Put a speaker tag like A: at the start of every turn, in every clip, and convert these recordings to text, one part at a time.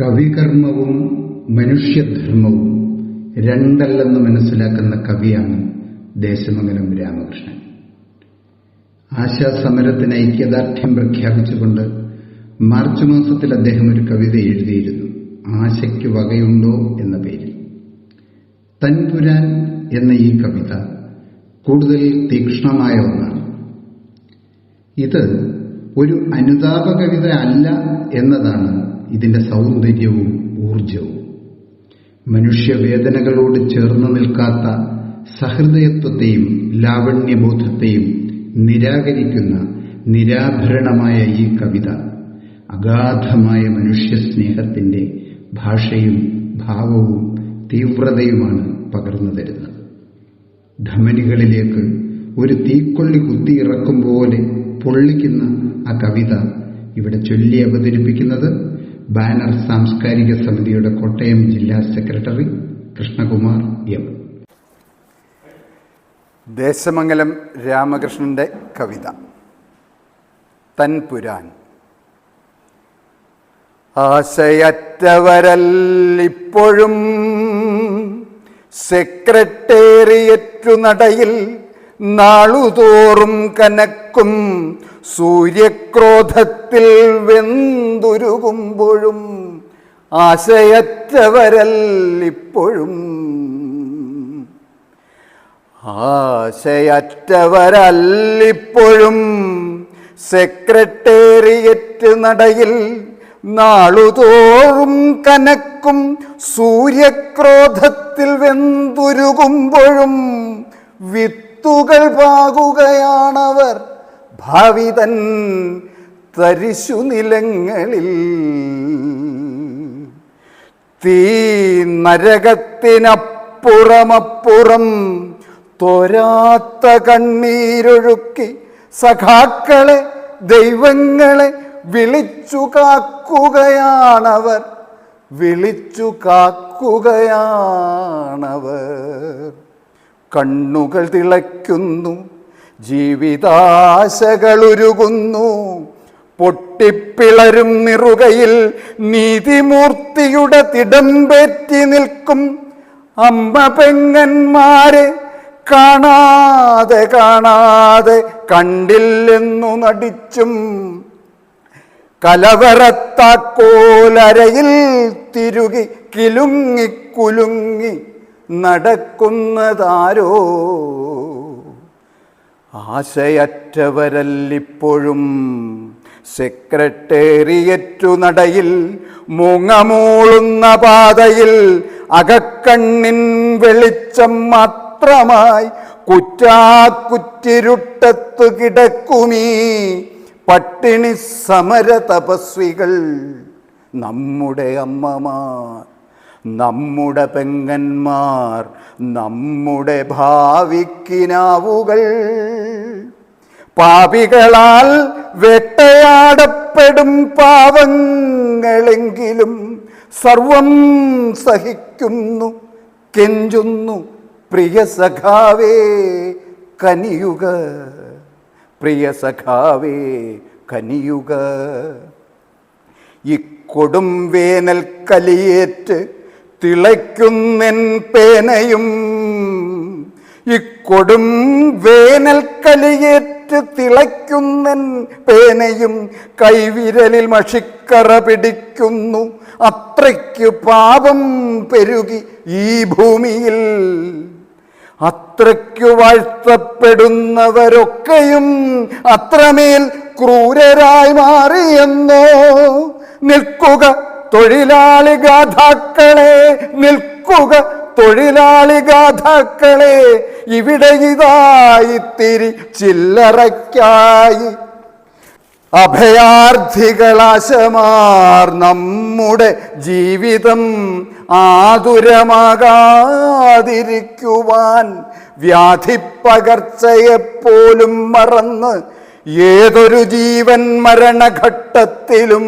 A: കവികർമ്മവും മനുഷ്യധർമ്മവും രണ്ടല്ലെന്ന് മനസ്സിലാക്കുന്ന കവിയാണ് ദേശമംഗലം രാമകൃഷ്ണൻ. ആശാസമരത്തിന് ഐക്യദാർഢ്യം പ്രഖ്യാപിച്ചുകൊണ്ട് മാർച്ച് മാസത്തിൽ അദ്ദേഹം ഒരു കവിത എഴുതിയിരുന്നു. ആശയ്ക്ക് വകയുണ്ടോ എന്ന പേരിൽ. തൻപുരാൻ എന്ന ഈ കവിത കൂടുതൽ തീക്ഷ്ണമായ ഒന്നാണ്. ഇത് ഒരു അനുതാപ കവിത അല്ല എന്നതാണ് ഇതിന്റെ സൗന്ദര്യവും ഊർജവും മനുഷ്യവേദനകളോട് ചേർന്ന് നിൽക്കാത്ത സഹൃദയത്വത്തെയും ലാവണ്യബോധത്തെയും നിരാകരിക്കുന്ന നിരാഭരണമായ ഈ കവിത അഗാധമായ മനുഷ്യസ്നേഹത്തിന്റെ ഭാഷയും ഭാവവും തീവ്രതയുമാണ് പകർന്നു തരുന്നത്. ധമനികളിലേക്ക് ഒരു തീക്കൊള്ളി കുത്തിയിറക്കും പോലെ പൊള്ളിക്കുന്ന ആ കവിത ഇവിടെ ചൊല്ലി അവതരിപ്പിക്കുന്നത് ബാനർ സാംസ്കാരിക സമിതിയുടെ കോട്ടയം ജില്ലാ സെക്രട്ടറി കൃഷ്ണകുമാർ എം.
B: ദേശമംഗലം രാമകൃഷ്ണന്റെ കവിത. തൻപുരാൻ ആശയറ്റവരല്ലിപ്പോഴും സെക്രട്ടേറിയറ്റു നടയിൽ നാളുതോറും കനക്കും സൂര്യക്രോധത്തിൽ വെന്തുരുകുമ്പോഴും ആശയറ്റവരല്ലിപ്പോഴും. ആശയറ്റവരല്ലിപ്പോഴും സെക്രട്ടേറിയറ്റ് നടയിൽ നാളുതോറും കനക്കും സൂര്യക്രോധത്തിൽ വെന്തുരുകുമ്പോഴും വിത്തുകൾ പാകുകയാണവർ. ഭാവിതൻ തരിശു നിലങ്ങളിൽ തീ നരകത്തിനപ്പുറമപ്പുറം തോരാത്ത കണ്ണീരൊഴുക്കി സഖാക്കളെ ദൈവങ്ങളെ വിളിച്ചു കാക്കുകയാണവർ. വിളിച്ചു കാക്കുകയാണവർ. കണ്ണുകൾ തിളയ്ക്കുന്നു. ജീവിതാശകളുരുകുന്നു. പൊട്ടിപ്പിളരും നിറുകയിൽ നീതിമൂർത്തിയുടെ തിടമ്പേറ്റി നിൽക്കും. അമ്മ പെങ്ങന്മാരെ കാണാതെ കാണാതെ കണ്ടില്ലെന്നു നടിച്ചും. കലവറത്താക്കോലരയിൽ തിരുകി കിലുങ്ങി കുലുങ്ങി നടക്കുന്നതാരോ? ആശയറ്റവരല്ലിപ്പോഴും സെക്രട്ടേറിയറ്റു നടയിൽ മുങ്ങമൂളുന്ന പാതയിൽ അകക്കണ്ണിൻ വെളിച്ചം മാത്രമായി കുറ്റാക്കുറ്റിരുട്ടത്തു കിടക്കുമീ പട്ടിണി സമര തപസ്വികൾ നമ്മുടെ അമ്മമാർ. നമ്മുടെ പെങ്ങന്മാർ നമ്മുടെ ഭാവിക്കിനാവുകൾ. പാപികളാൽ വെട്ടയാടപ്പെടും പാവങ്ങളെങ്കിലും സർവം സഹിക്കുന്നു കെഞ്ചുന്നു. പ്രിയ സഖാവേ കനിയുക. പ്രിയ സഖാവേ കനിയുക. ഇക്കൊടും വേനൽ കലിയേറ്റ് തിളയ്ക്കുന്നെൻ പേനയും ഇക്കൊടും വേനൽ കലിയേറ്റ് തിളയ്ക്കുന്നെൻ പേനയും കൈവിരലിൽ മഷിക്കറ പിടിക്കുന്നു. അത്രയ്ക്ക് പാപം പെരുകി ഈ ഭൂമിയിൽ. അത്രയ്ക്കു വാഴ്ത്തപ്പെടുന്നവരൊക്കെയും അത്രമേൽ ക്രൂരരായി മാറിയെന്നോ നിൽക്കുക തൊഴിലാളി ഗാഥാക്കളെ നിൽക്കുക തൊഴിലാളി ഗാഥാക്കളെ ഇവിടെ ഇതായിത്തിരി ചില്ലറയ്ക്കായി. അഭയാർത്ഥികളാശമാർ നമ്മുടെ ജീവിതം ആതുരമാകാതിരിക്കുവാൻ വ്യാധിപ്പകർച്ചയെപ്പോലും മറന്ന് ഏതൊരു ജീവൻ മരണഘട്ടത്തിലും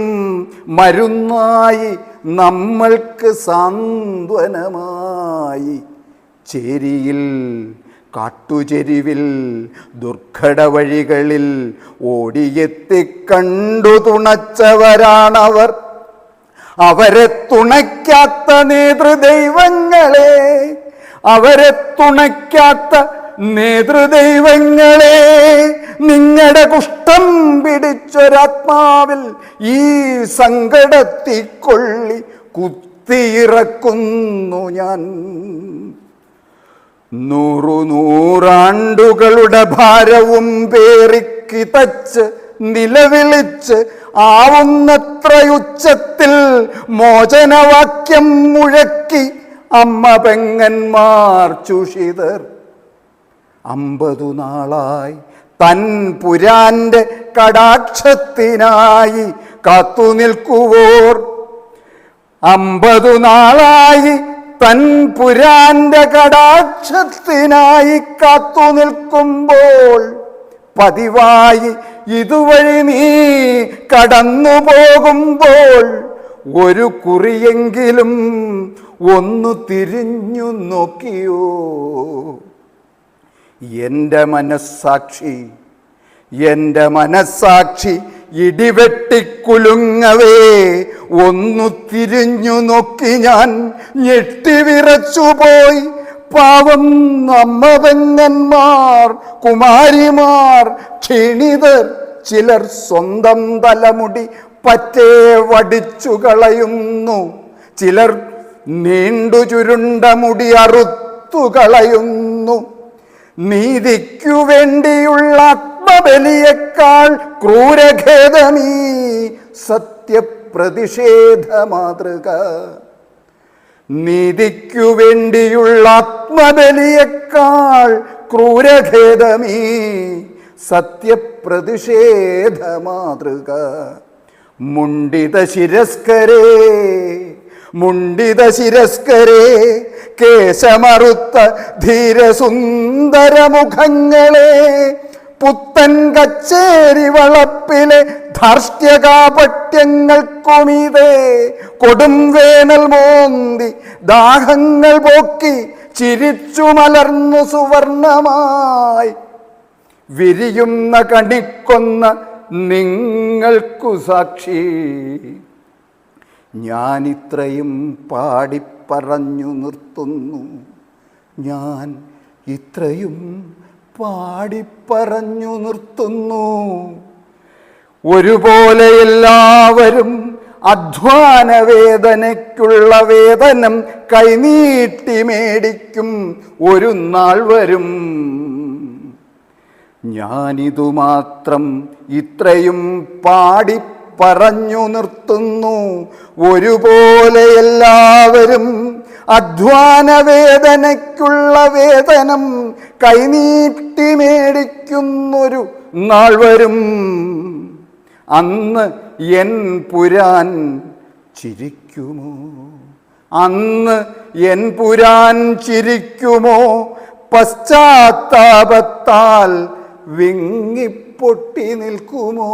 B: മരുന്നായി നമ്മൾക്ക് സാന്ത്വനമായി. ചേരിയിൽ കാട്ടുചെരിവിൽ ദുർഘട വഴികളിൽ ഓടിയെത്തിക്കണ്ടു തുണച്ചവരാണവർ. അവരെ തുണയ്ക്കാത്ത നേതൃദൈവങ്ങളെ അവരെ തുണയ്ക്കാത്ത നേതൃദൈവങ്ങളെ നിങ്ങളുടെ കുഷ്ഠം പിടിച്ചൊരാത്മാവിൽ ഈ സങ്കടത്തിക്കൊള്ളി കുത്തിയിറക്കുന്നു ഞാൻ. നൂറു നൂറാണ്ടുകളുടെ ഭാരവും പേറിക്കിതച്ച് നിലവിളിച്ച് ആവുന്നത്രയുച്ചത്തിൽ മോചനവാക്യം മുഴക്കി അമ്മ പെങ്ങന്മാർ ചുഷിതർ. അമ്പതു നാളായി തൻ പുരാന്റെ കടാക്ഷത്തിനായി കാത്തു നിൽക്കുവോർ. അമ്പതു നാളായി തൻ പുരാന്റെ കടാക്ഷത്തിനായി കാത്തു നിൽക്കുമ്പോൾ പതിവായി ഇതുവഴി നീ കടന്നു പോകുമ്പോൾ ഒരു കുറിയെങ്കിലും ഒന്ന് തിരിഞ്ഞു നോക്കിയോ. എന്റെ മനസ്സാക്ഷി എന്റെ മനസ്സാക്ഷി ഇടിവെട്ടിക്കുലുങ്ങവേ. ഒന്നു തിരിഞ്ഞു നോക്കി ഞാൻ ഞെട്ടിവിറച്ചുപോയി പാവം അമ്മപെങ്ങന്മാർ കുമാരിമാർ ക്ഷീണിതർ ചിലർ സ്വന്തം തലമുടി പറ്റേ വടിച്ചു കളയുന്നു. ചിലർ നീണ്ടു ചുരുണ്ട മുടി അറുത്തു കളയുന്നു. നീതിക്കു വേണ്ടിയുള്ള ആത്മബലിയേക്കാൾ ക്രൂരഖേദമീ സത്യപ്രതിഷേധ മാതൃക നീതിക്കു വേണ്ടിയുള്ള ആത്മബലിയേക്കാൾ ക്രൂരഖേദമീ സത്യപ്രതിഷേധ മാതൃക മുണ്ടിത ശിരസ്കരേ മുണ്ടിത ശിരസ്കരേ കേശമറുത്ത ധീരസുന്ദരമുഖങ്ങളെ പുത്തൻ കച്ചേരി വളപ്പിലെ ധാർഷ്ട്യകാപട്യങ്ങൾക്കുമീതേ കൊടും വേനൽ മോന്തി ദാഹങ്ങൾ പോക്കി ചിരിച്ചു മലർന്നു സുവർണമായി. വിരിയുന്ന കണിക്കൊന്ന നിങ്ങൾക്കു സാക്ഷി. ഞാനിത്രയും പാടിപ്പറഞ്ഞു നിർത്തുന്നു. ഞാൻ ഇത്രയും പാടിപ്പറഞ്ഞു നിർത്തുന്നു. ഒരുപോലെ എല്ലാവരും അധ്വാന വേദനയ്ക്കുള്ള വേതനം കൈനീട്ടി മേടിക്കും. ഒരു നാൾ വരും. ഞാനിതു മാത്രം ഇത്രയും പാടി പറഞ്ഞു നിർത്തുന്നു. ഒരുപോലെ എല്ലാവരും അധ്വാന വേദനയ്ക്കുള്ള വേതനം കൈനീട്ടി മേടിക്കുന്നൊരു നാൾ വരും. അന്ന് എൻ പുരാൻ ചിരിക്കുമോ? അന്ന് എൻ പുരാൻ ചിരിക്കുമോ? പശ്ചാത്താപത്താൽ വിങ്ങിപ്പൊട്ടി നിൽക്കുമോ?